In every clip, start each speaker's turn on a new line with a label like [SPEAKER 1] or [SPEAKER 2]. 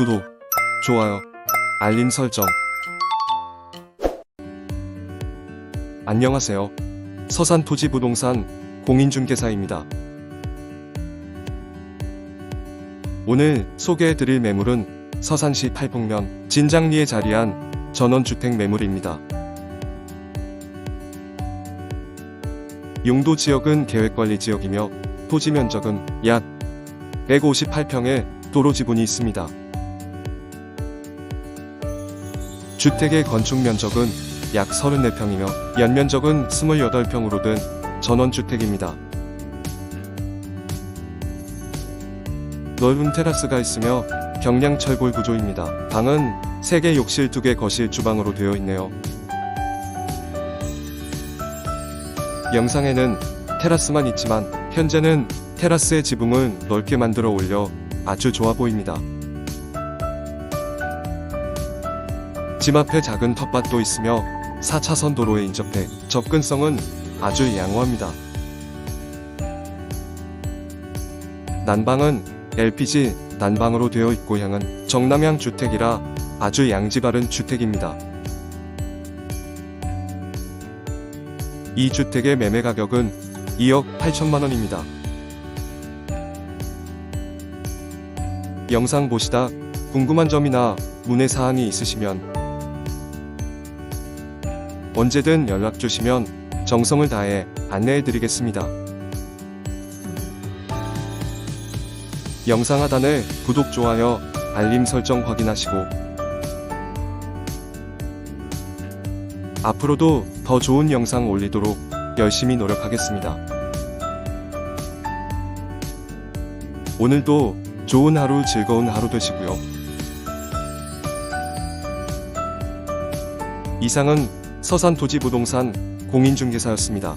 [SPEAKER 1] 구독, 좋아요, 알림 설정. 안녕하세요. 서산 토지 부동산 공인중개사입니다. 오늘 소개해드릴 매물은 서산시 팔북면 진장리에 자리한 전원주택 매물입니다. 용도 지역은 계획관리 지역이며 토지 면적은 약 158평의 도로 지분이 있습니다. 주택의 건축 면적은 약 34평이며 연면적은 28평으로 된 전원주택입니다. 넓은 테라스가 있으며 경량 철골 구조입니다. 방은 3개 욕실 2개 거실 주방으로 되어 있네요. 영상에는 테라스만 있지만 현재는 테라스의 지붕을 넓게 만들어 올려 아주 좋아 보입니다. 집 앞에 작은 텃밭도 있으며 4차선 도로에 인접해 접근성은 아주 양호합니다. 난방은 LPG 난방으로 되어 있고 향은 정남향 주택이라 아주 양지 바른 주택입니다. 이 주택의 매매 가격은 2억 8천만 원입니다. 영상 보시다 궁금한 점이나 문의 사항이 있으시면 언제든 연락 주시면 정성을 다해 안내해 드리겠습니다. 영상 하단에 구독, 좋아요, 알림 설정 확인하시고 앞으로도 더 좋은 영상 올리도록 열심히 노력하겠습니다. 오늘도 좋은 하루, 즐거운 하루 되시고요. 이상은 서산토지부동산 공인중개사였습니다.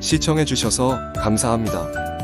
[SPEAKER 1] 시청해주셔서 감사합니다.